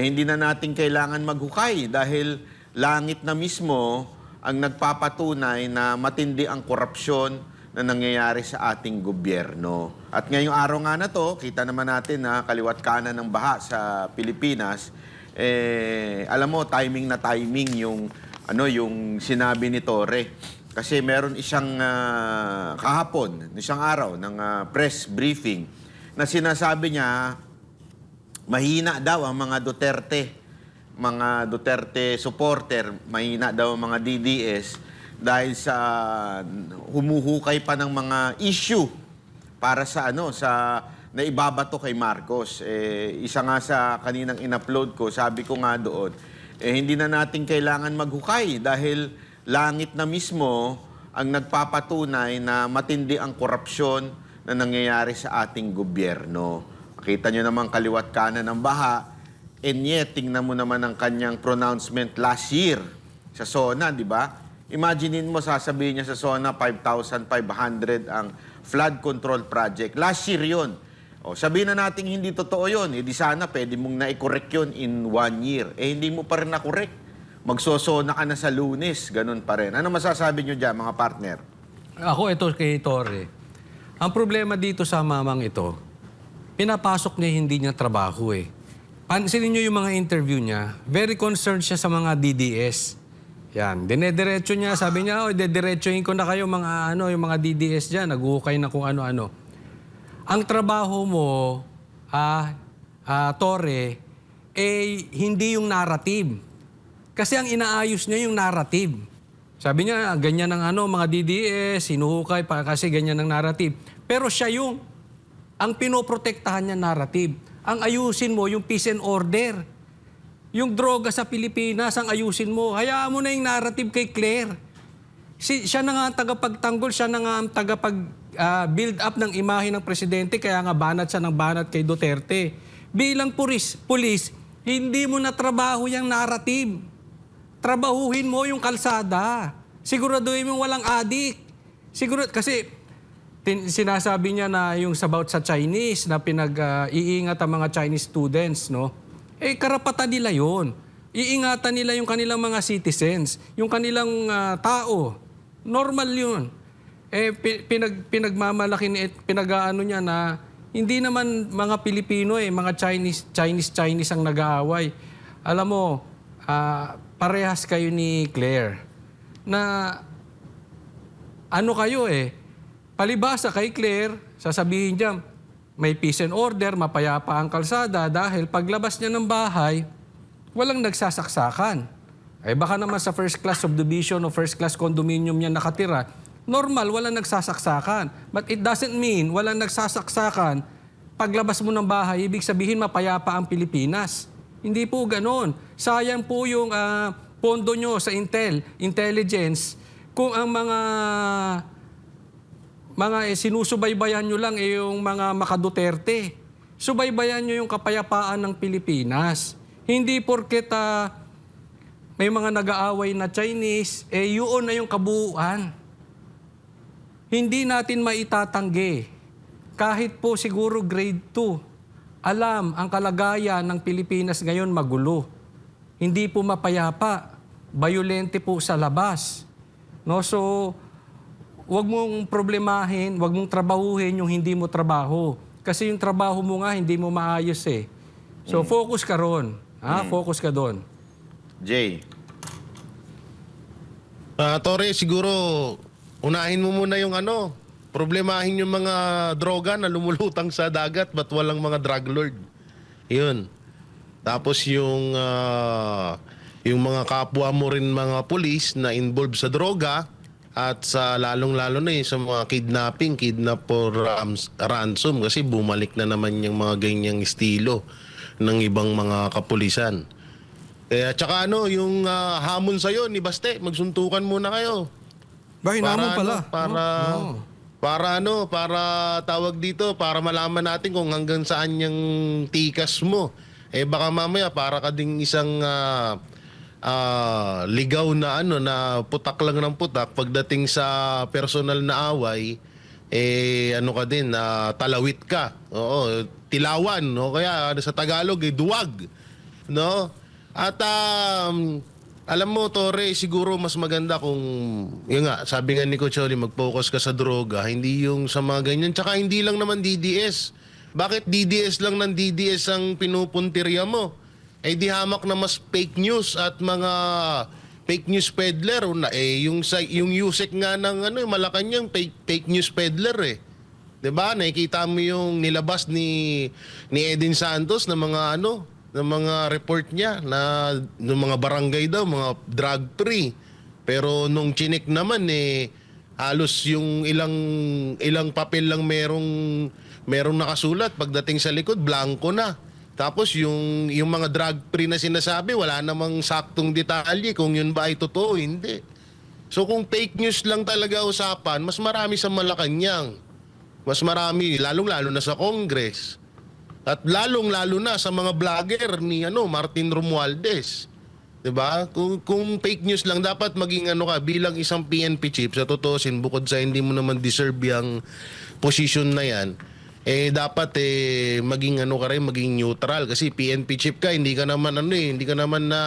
eh hindi na natin kailangan maghukay dahil langit na mismo ang nagpapatunay na matindi ang korupsyon na nangyayari sa ating gobyerno. At ngayong araw nga na to, kita naman natin na kaliwat kanan ng baha sa Pilipinas, eh, alam mo, timing na timing yung, ano, yung sinabi ni Torre. Kasi meron isang ah, kahapon, isang araw ng ah, press briefing na sinasabi niya mahina daw ang mga Duterte, mga Duterte supporter, mahina daw ang mga DDS dahil sa humuhukay pa ng mga issue para sa ano sa naibabato kay Marcos. Eh, isa nga sa kaninang in-upload ko, sabi ko nga doon, eh, hindi na natin kailangan maghukay dahil langit na mismo ang nagpapatunay na matindi ang korupsyon na nangyayari sa ating gobyerno. Makita nyo naman kaliwat kanan ng baha, and yet, tingnan mo naman ang kanyang pronouncement last year sa SONA, di ba? Imaginein mo, sasabihin niya sa SONA, 5,500 ang flood control project. Last year yun. O, sabihin na natin hindi totoo yun. Eh, di sana pwede mong na-correct yun in one year. Eh, hindi mo pa rin na-correct. Magsosona ka na sa lunes. Ganun pa rin. Ano masasabi nyo dyan, mga partner? Ako ito kay Torre. Ang problema dito sa mamang ito, pinapasok niya hindi niya trabaho eh. Pansinin niyo yung mga interview niya, very concerned siya sa mga DDS. Yan, dinediretso niya, sabi niya, oh, dediretsohin ko na kayo mga ano, yung mga DDS diyan, naguhukay na kung ano-ano. Ang trabaho mo, ah, ah, Torre, eh hindi yung narrative. Kasi ang inaayos niya yung narrative. Sabi niya, ganyan ang ano, mga DDS, sinuhukay pa kasi ganyan ang narrative. Pero siya yung, ang pinoprotektahan niya narrative. Ang ayusin mo, yung peace and order. Yung droga sa Pilipinas, ang ayusin mo. Hayaan mo na yung narrative kay Claire. Si, siya na nga ang tagapagtanggol, siya na nga ang tagapag-build up ng imahe ng presidente, kaya nga banat siya ng banat kay Duterte. Bilang pulis, pulis, hindi mo na trabaho yung narrative. Trabahuhin mo yung kalsada. Siguraduhin mo walang adik. Siguro, kasi sinasabi niya na yung about sa Chinese, na pinag-iingat ang mga Chinese students, no? Eh, karapatan nila yon. Iingatan nila yung kanilang mga citizens, yung kanilang ah, tao. Normal yun. Eh, pi- pinag, pinagmamalaki ni, pinag-ano niya na hindi naman mga Pilipino eh, mga Chinese, Chinese, Chinese ang nag-aaway. Alam mo, ah, parehas kayo ni Claire na ano kayo eh, palibasa kay Claire, sasabihin niya, may peace and order, mapayapa ang kalsada dahil paglabas niya ng bahay, walang nagsasaksakan. Eh baka naman sa first class subdivision o first class condominium niya nakatira, normal, walang nagsasaksakan. But it doesn't mean walang nagsasaksakan. Paglabas mo ng bahay, ibig sabihin mapayapa ang Pilipinas. Hindi po ganon. Sayang po yung ah, pondo nyo sa Intel, intelligence, kung ang mga mga eh, sinusubaybayan nyo lang eh, yung mga makaduterte. Subaybayan nyo yung kapayapaan ng Pilipinas. Hindi porket ah, may mga nag-aaway na Chinese, eh yun na yung kabuuan. Hindi natin maitatanggi. Kahit po siguro grade 2, alam ang kalagayan ng Pilipinas ngayon magulo. Hindi po mapayapa. Bayolente po sa labas. No? So, Huwag mong problemahin, huwag mong trabahuhin yung hindi mo trabaho. Kasi yung trabaho mo nga, hindi mo maayos eh. So, focus ka ron. Ha? Focus ka doon. Jay. Ah, Tore, siguro unahin mo muna yung ano, problemahin yung mga droga na lumulutang sa dagat ba't walang mga drug lord. Yun. Tapos yung ah, yung mga kapwa mo rin mga pulis na involved sa droga at sa lalong-lalo na yung sa mga kidnapping, kidnap for rams- ransom kasi bumalik na naman yung mga ganyang estilo ng ibang mga kapulisan. Eh, tsaka ano, yung ah, hamon sa'yo ni Baste, magsuntukan muna kayo. Ba, hinamon pala. ano, para, Oo. para ano, para tawag dito, para malaman natin kung hanggang saan yung tikas mo. Eh baka mamaya para ka ding isang ah, ah, ligaw na ano na putak lang ng putak pagdating sa personal na away eh ano ka din na talawit ka. Oo, tilawan o kaya ano, sa Tagalog eh duwag. No? At um, alam mo, Tore, siguro mas maganda kung, yun nga, sabi nga ni Coach Oli, mag-focus ka sa droga, hindi yung sa mga ganyan. Tsaka hindi lang naman DDS. Bakit DDS lang ng DDS ang pinupuntirya mo? Eh di hamak na mas fake news at mga fake news peddler na eh yung sa yung USEC nga ng ano yung Malacanang fake, fake news peddler eh. 'Di ba? Nakikita mo yung nilabas ni ni Edin Santos na mga ano, ng mga report niya na ng mga barangay daw, mga drug free. Pero nung chinik naman eh halos yung ilang ilang papel lang merong merong nakasulat pagdating sa likod blanco na. Tapos yung yung mga drug free na sinasabi wala namang saktong detalye kung yun ba ay totoo hindi. So kung fake news lang talaga usapan, mas marami sa Malacanang. Mas marami, lalong-lalo na sa Congress. At lalong-lalo na sa mga vlogger ni ano, Martin Romualdez. 'Di ba? Kung kung fake news lang dapat maging ano ka bilang isang PNP chief sa tutusin bukod sa hindi mo naman deserve yung position na 'yan. Eh dapat eh maging ano ka rin, maging neutral kasi PNP chief ka, hindi ka naman ano eh, hindi ka naman na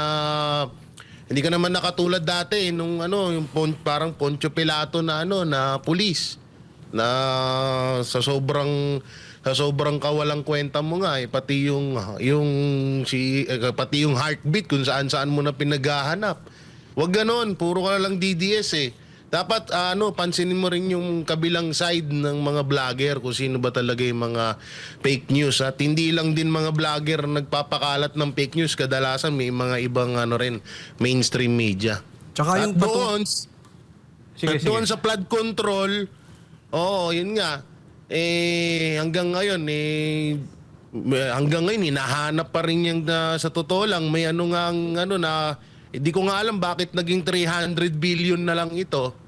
hindi ka naman nakatulad dati eh, nung ano, yung pon, parang Poncio Pilato na ano, na pulis na sa sobrang sa sobrang kawalang kwenta mo nga eh, pati yung yung si eh, pati yung heartbeat kung saan saan mo na pinaghahanap. Wag ganon, puro ka na lang DDS eh. Dapat ah, ano, pansinin mo rin yung kabilang side ng mga vlogger kung sino ba talaga yung mga fake news at hindi lang din mga vlogger nagpapakalat ng fake news kadalasan may mga ibang ano rin mainstream media. Tsaka At yung doon, Sige, at sige. doon sa flood control, oo, yun nga. Eh, hanggang ngayon, eh, hanggang ngayon, hinahanap pa rin yung na, sa totoo lang, may ano nga, ang ano na, hindi ko nga alam bakit naging 300 billion na lang ito.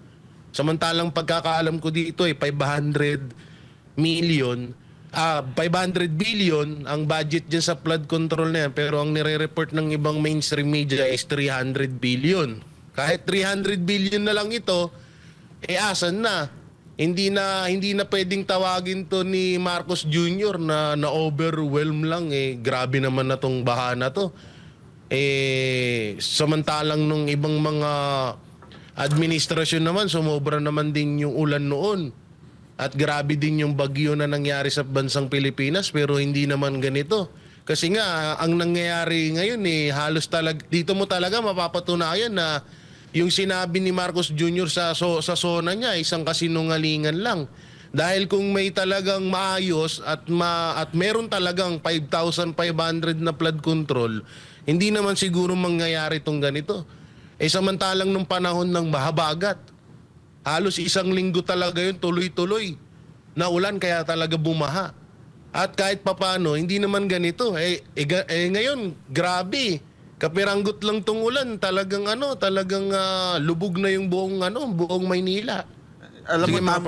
Samantalang pagkakaalam ko dito ay 500 million, ah 500 billion ang budget dyan sa flood control na yan. Pero ang nire-report ng ibang mainstream media is 300 billion. Kahit 300 billion na lang ito, eh asan na? Hindi na hindi na pwedeng tawagin to ni Marcos Jr. na na overwhelm lang eh grabe naman na tong baha na to. Eh samantalang nung ibang mga administrasyon naman sumobra naman din yung ulan noon. At grabe din yung bagyo na nangyari sa bansang Pilipinas pero hindi naman ganito. Kasi nga ang nangyayari ngayon eh halos talag dito mo talaga mapapatunayan na yung sinabi ni Marcos Jr. sa so, sa sona niya isang kasinungalingan lang. Dahil kung may talagang maayos at ma at meron talagang 5,500 na flood control, hindi naman siguro mangyayari tong ganito. Eh samantalang nung panahon ng mahabagat, halos isang linggo talaga yun tuloy-tuloy na ulan kaya talaga bumaha. At kahit papano, hindi naman ganito. Eh, eh, eh ngayon, grabe. Kapiranggot lang tong ulan, talagang ano, talagang ah, lubog na yung buong ano, buong Maynila. Alam mo, Sige, mga tam-.